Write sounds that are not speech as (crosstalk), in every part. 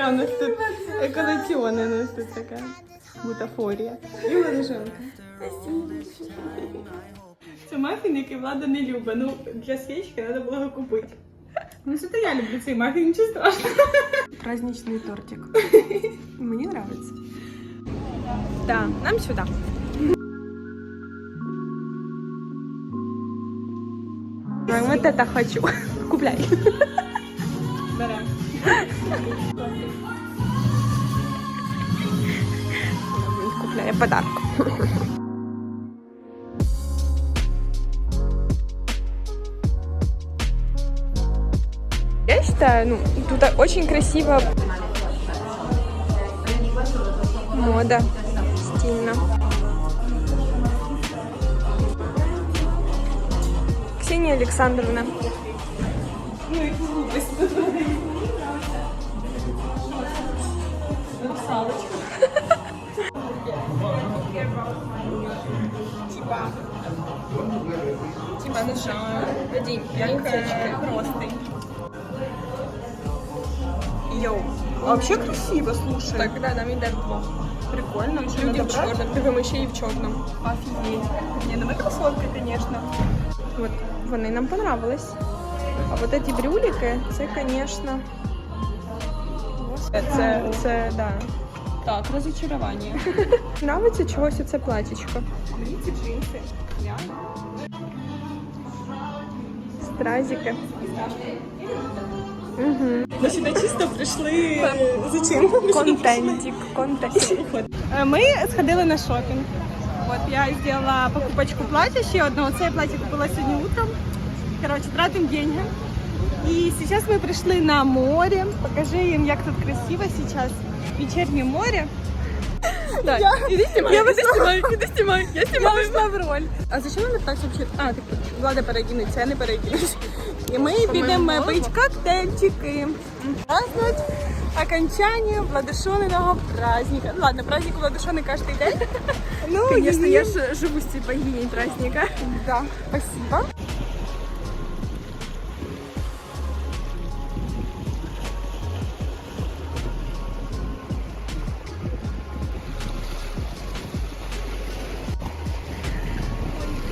Така у нас тут колекціонна у нас тут така бутафорія. І ладушонка. Це мафін, який влада не любить. Ну, для свічки треба було його купити. Ну, це то я люблю цей мафін, нічого страшного. Праздничный тортик. Мне нравится. Да, нам сюда. Ой, вот это хочу. Купляй. Купляй подарок. Я считаю, ну, тут очень красиво. Мода. Стильно. Ксения Александровна. Ну, і глупость Русалочка. Типа. Типа, ну що, одінь, як е, простий. Йоу. А вообще красиво, слушай. Так, да, нам йде вдвох. прикольно. Що Люди надо в брати? чорному. Диви, ще і в чорному. Офігеть. Не, ну ми красотки, конечно. От вони нам понравились. А вот эти брюлики, це, конечно. Це, це, да. Так, розочарування. (laughs) Нравиться чогось оце платічко. Мені ці джинси. Реально. Стразики. Угу. Ми сюди чисто прийшли. Зачем? Контентик, контентик. Е, Ми сходили на шопінг. От я зробила покупочку платья ще одного. Це я платье купила сьогодні утром. Короче, тратим деньги. І зараз ми прийшли на море. Покажи їм, як тут красиво зараз. Вечірнє море. (laughs) Да. Іди знімай, Я іди вийшла. знімай, іди знімай. Я Я знімаю. в роль. А зачем вона так вообще? А, так влада перекинеться, я не перекинусь. І ми підемо пити коктейльчики. Празднувати окончание Владушониного праздника. Ну, Ладно, праздник у Владушони кожен день. Ну, Конечно, я живу цією богиней праздника. Да, спасибо.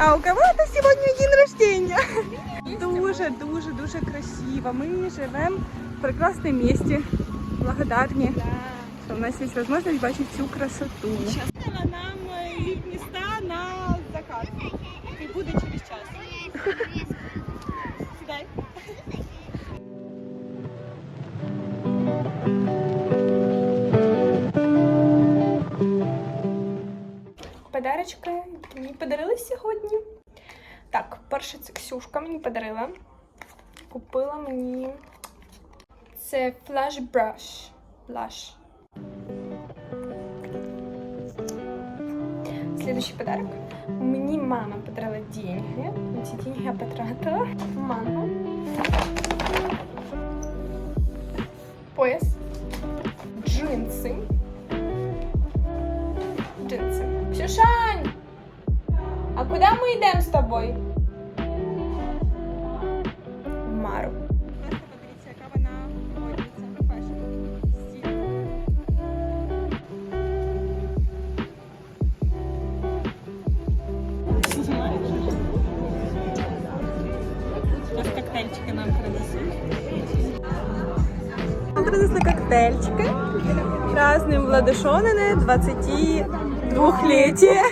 А у кого-то сегодня день рождения. Дуже, дуже, дуже красиво. Ми живемо в прекрасному місті. Благодарні, що у нас є можливість бачити цю красоту. Нам міста на закат. І буде через час. (laughs) Подарочки, які мені подарили сьогодні. Так, перше це Ксюшка мені подарила. Купила мені. Це Flash Brush. Blush. Следующий подарок. Мені мама подарила деньги. Ці деньги я потратила. Манго. Пояс. Джинси. Ми йдемо з тобою? Мару. Коктейльчики нам принесуть. Нам принесли коктейльчики. Владушонине 22-летие.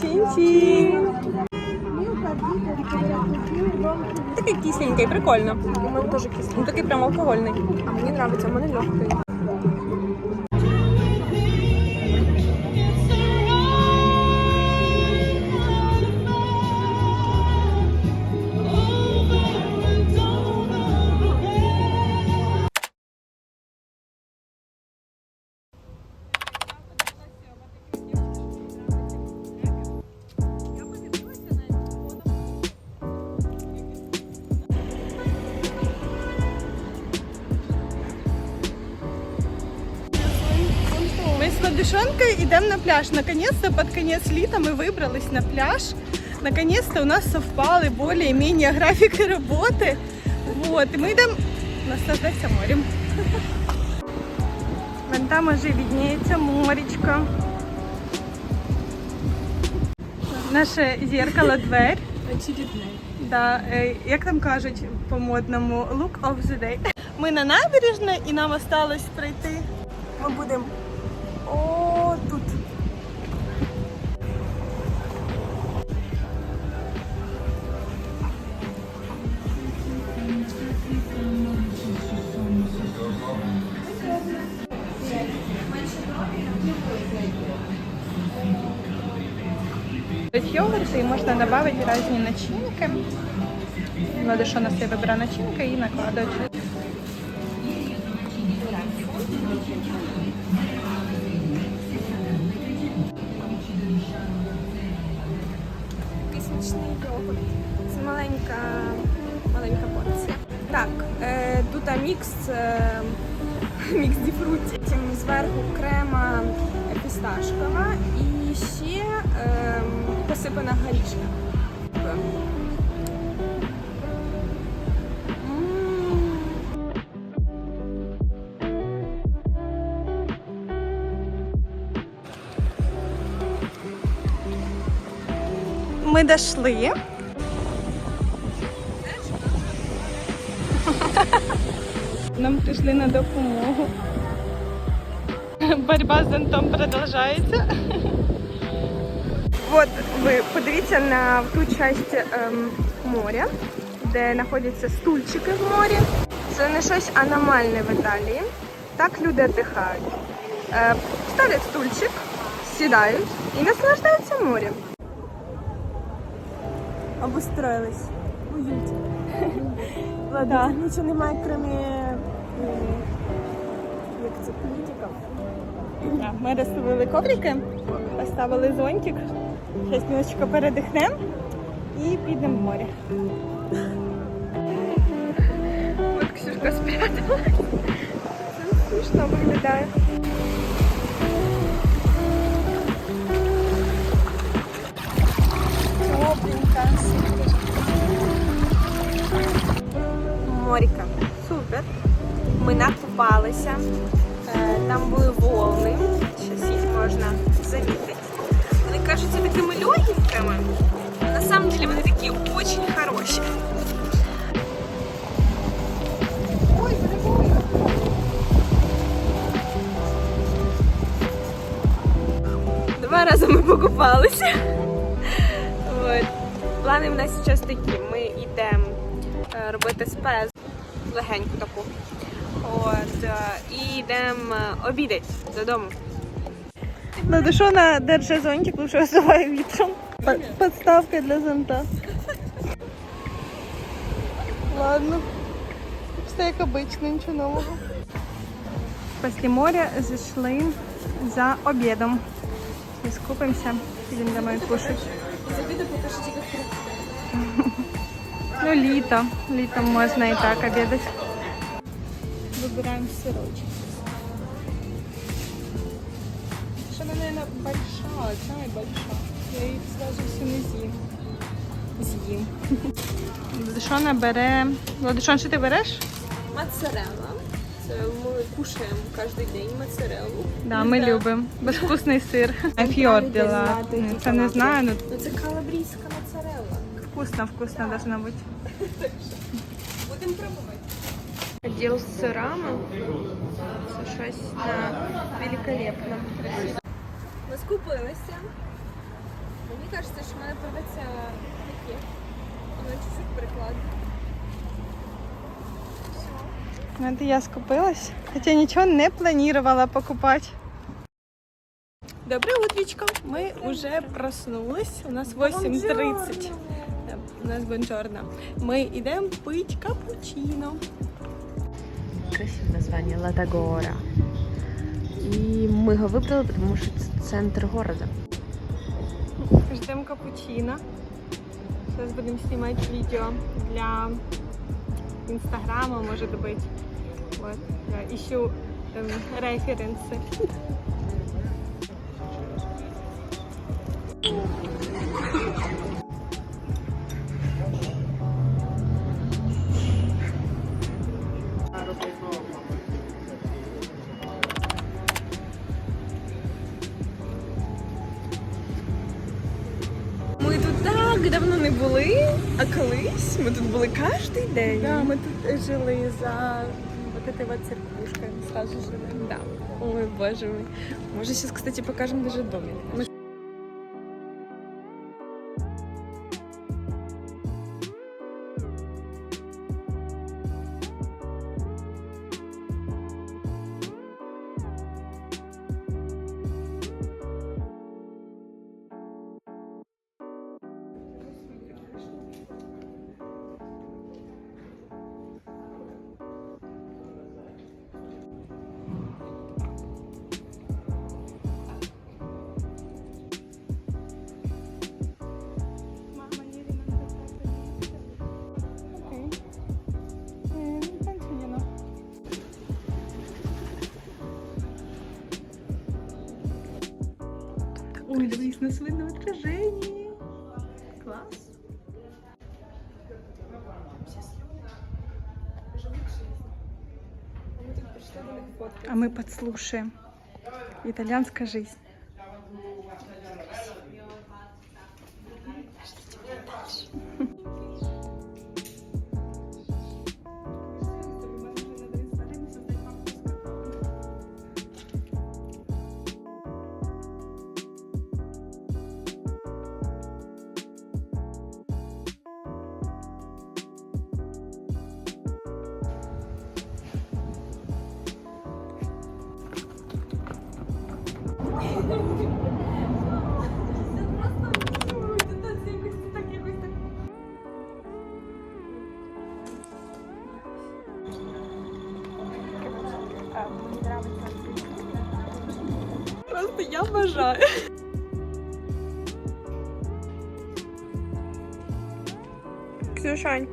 Чин-чин. Такий кисленький, прикольно. У мене теж кисленький. Ну такий прям алкогольний. А мені подобається, у мене легкий. Ми з Ладишонкою на пляж. Наконец-то під кінець літа ми вибрались на пляж. Наконец-то у нас совпали более-менее графіки роботи. Вот, і ми йдемо наслаждатися морем. Вон там уже виднеется моречко. Наше зеркало дверь. Очередний. Да, е, як там кажуть по-модному, look of the day. Ми на набережній і нам осталось пройти. Ми будемо о тут. Тут йогурти і можна додати різні начинки. Надо, що на себе вибирає начинка і накладати. Кисличний маленька, маленька порція. Так, е, тут мікс, е, (laughs) мікс ді фруті. Зверху крема фісташкова і ще е, посипана горішками. М. Ми дошли. Нам прийшли на допомогу. Борьба з зонтом продовжується. От ви подивіться на ту часть ем, моря, де знаходяться стульчики в морі. Це не щось аномальне в Італії. Так люди віддихають. Е, ставлять стульчик, сідають і наслаждаються морем. Обустроїлись. Ують. (laughs) Ладно, нічого немає, крім як це політиків. Ми розставили коврики, поставили зонтик. Зараз минуточку передихнемо і підемо в море. От Ксюшка спрятала. Це смішно виглядає. Два рази ми покупалися. От. Плани в нас зараз такі. Ми йдемо е, робити спез легеньку таку. От, е, і йдемо е, обідати додому. Ладушона держить зонтик, лучше висуває вітром. По- Подставка для зонта. Ладно. Все як обично, нічого нового. Після моря зайшли за обідом. І скупимося, підемо домой кушати. Ну, літо. Літом можна і так обідати. Вибираємо сирочок. Что она, наверное, большая, самая большая. Я їх сразу всю не з'їм. З'їм. Ладушона бере. Ладушон, що ти береш? Моцарелла. Це ми кушаємо кожен день моцареллу. Да, ми любимо. Безвкусний сир. (laughs) Фьорділа. знати, Це не знаю, ну Ну це калабрійська моцарелла. вкусно, вкусно должно бути. Будемо пробувати. Діл з сирами. Це щось на великолепно. Ми скупилися. Мені кажеться, що в мене придеться такі Это я скупилась, хотя ничего не планировала покупать. Доброе утречко. Мы уже проснулись. У нас 8.30. Да, У нас бонжорно. Мы идем пить капучино. Красиве названня Ладагора. І ми його вибрали, тому що це центр города. Ждем капучино. Сейчас будем снимать видео для инстаграма, может быть. Вот. Я ищу эм, референсы. Ми тут так давно не були, а колись ми тут були кожен день. Да, мы тут жили за вот этой вот церквушкой. Сразу же, Да. Ой, боже мой. Мы же сейчас, кстати, покажем даже домик. Нас видно в отражении. Класс. А мы подслушаем. Итальянская жизнь. Просто я бажаю. Ксюшань.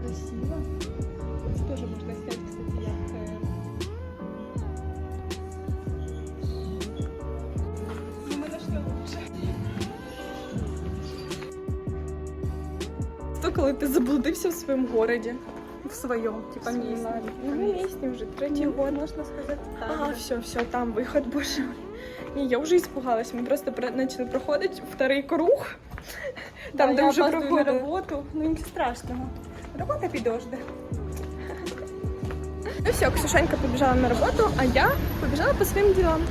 Красиво. Тоже можно снять, кстати, як... е, Ну, ми нашли лучше. То коли ти заблудився в своєму городі. В своем, типа, месте. Ну, ми місні вже третій Ну, год. можно сказать, так. А, все, все, там виход, (laughs) боже. мой. Ні, я вже испугалась. Ми просто про- почали проходити вторий круг. Там, Да, я на проходили. роботу, ну ничего страшного. Робота підожде. Ну все, Ксюшенька побежала на работу, а я побежала по своим делам.